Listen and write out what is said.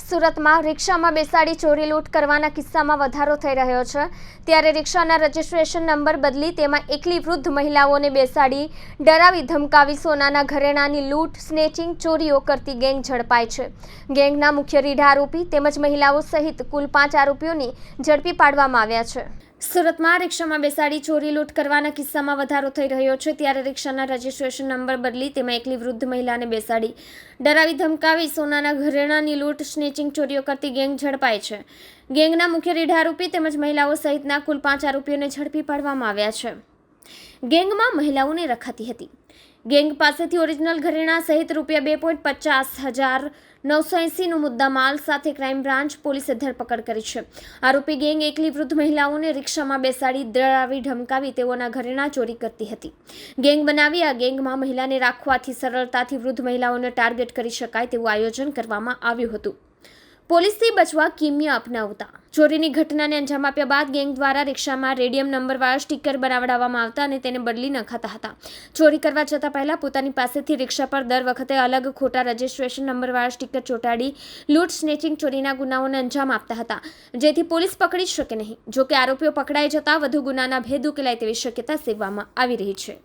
સુરતમાં રિક્ષામાં બેસાડી ચોરી લૂંટ કરવાના કિસ્સામાં વધારો થઈ રહ્યો છે. ત્યારે રિક્ષાના રજિસ્ટ્રેશન નંબર બદલી તેમાં એકલી વૃદ્ધ મહિલાઓને બેસાડી ડરાવી ધમકાવી સોનાના ઘરેણાની લૂંટ, સ્નેચિંગ, ચોરીઓ કરતી ગેંગ ઝડપાય છે. ગેંગના મુખ્ય રીઢા આરોપી તેમજ મહિલાઓ સહિત કુલ પાંચ આરોપીઓની ઝડપી પાડવામાં આવ્યા છે. સુરતમાં રિક્ષામાં બેસાડી ચોરી લૂંટ કરવાના કિસ્સામાં વધારો થઈ રહ્યો છે. ત્યારે રિક્ષાના રજિસ્ટ્રેશન નંબર બદલી તેમાં એકલી વૃદ્ધ મહિલાને બેસાડી ડરાવી ધમકાવી સોનાના ઘરેણાની લૂંટ, સ્નેચિંગ ચોરીઓ કરતી ગેંગ ઝડપાય છે. ગેંગના મુખ્ય રીઢ આરોપી તેમજ મહિલાઓ સહિતના કુલ પાંચ આરોપીઓને ઝડપી પાડવામાં આવ્યા છે. ગેંગમાં મહિલાઓને રખાતી હતી. ગેંગ પાસેથી ઓરિજિનલ ઘરેણા સહિત રૂપિયા બે પોઈન્ટ પચાસ હજાર નવસો એંસીનો મુદ્દા માલ સાથે ક્રાઇમ બ્રાન્ચ પોલીસે ધરપકડ કરી છે. આરોપી ગેંગ એકલી વૃદ્ધ મહિલાઓને રિક્ષામાં બેસાડી દળાવી ઢમકાવી તેઓના ઘરેણા ચોરી કરતી હતી. ગેંગ બનાવી આ ગેંગમાં મહિલાને રાખવાથી સરળતાથી વૃદ્ધ મહિલાઓને ટાર્ગેટ કરી શકાય તેવું આયોજન કરવામાં આવ્યું હતું. પોલીસથી બચવા કિમિયા અપનાવતા. ચોરીની ઘટનાને અંજામ આપ્યા બાદ ગેંગ દ્વારા રિક્ષામાં રેડિયમ નંબરવાળા સ્ટીકર બનાવડાવવામાં આવતા અને તેને બદલી નખાતા હતા. ચોરી કરવા જતાં પહેલા પોતાની પાસેથી રિક્ષા પર દર વખતે અલગ ખોટા રજિસ્ટ્રેશન નંબરવાળા સ્ટીકર ચોંટાડી, લૂંટ, સ્નેચિંગ ચોરીના ગુનાઓને અંજામ આપતા હતા. જેથી પોલીસ પકડી શકે નહીં. જોકે આરોપીઓ પકડાઈ જતા વધુ ગુનાના ભેદ ઉકેલાય તેવી શક્યતા સેવવામાં આવી રહી છે.